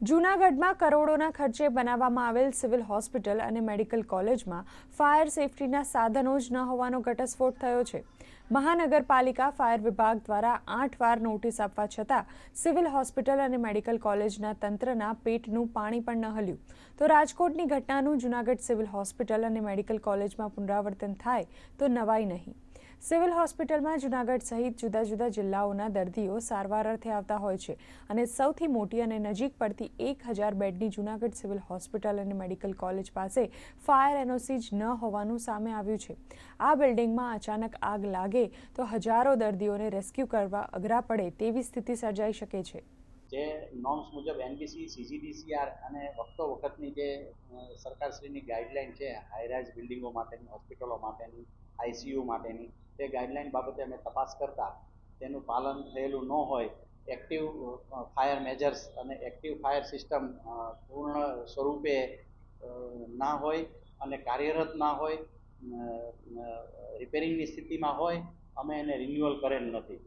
જૂનાગઢમાં કરોડોના ખર્ચે બનાવવામાં આવેલ સિવિલ હોસ્પિટલ અને મેડિકલ કોલેજમાં ફાયર સેફટીના સાધનો જ ન હોવાનો ઘટસ્ફોટ થયો છે. મહાનગરપાલિકા ફાયર વિભાગ દ્વારા આઠ વાર નોટિસ આપવા છતાં સિવિલ હોસ્પિટલ અને મેડિકલ કોલેજના તંત્રના પેટનું પાણી પણ ન હલ્યું. તો રાજકોટની ઘટનાનું જૂનાગઢ સિવિલ હોસ્પિટલ અને મેડિકલ કોલેજમાં પુનરાવર્તન થાય તો નવાઈ નહીં. સિવિલ હોસ્પિટલમાં જૂનાગઢ સહિત જુદા જુદા જિલ્લાઓના દર્દીઓ સારવાર અર્થે આવતા હોય છે અને સૌથી મોટી અને નજીક પડતી એક હજાર બેડની જૂનાગઢ સિવિલ હોસ્પિટલ અને મેડિકલ કોલેજ પાસે ફાયર એનઓસી જ ન હોવાનું સામે આવ્યું છે. આ બિલ્ડિંગમાં અચાનક આગ લાગે તો હજારો દર્દીઓને રેસ્ક્યુ કરવા અઘરા પડે તેવી સ્થિતિ સર્જાઈ શકે છે. જે નોર્મ્સ મુજબ એનબીસી, સીજીડીસીઆર અને વખતો વખતની જે સરકારશ્રીની ગાઈડલાઈન છે હાઈરાઇઝ બિલ્ડિંગો માટેની, હોસ્પિટલો માટેની આઈસીયુ માટેની. તે ગાઈડલાઈન બાબતે અમે તપાસ કરતા તેનું પાલન થયેલું ન હોય, એક્ટિવ ફાયર મેજર્સ અને એક્ટિવ ફાયર સિસ્ટમ પૂર્ણ સ્વરૂપે ના હોય અને કાર્યરત ના હોય રિપેરિંગની સ્થિતિમાં હોય, અમે એને રિન્યુઅલ કરેલ નથી.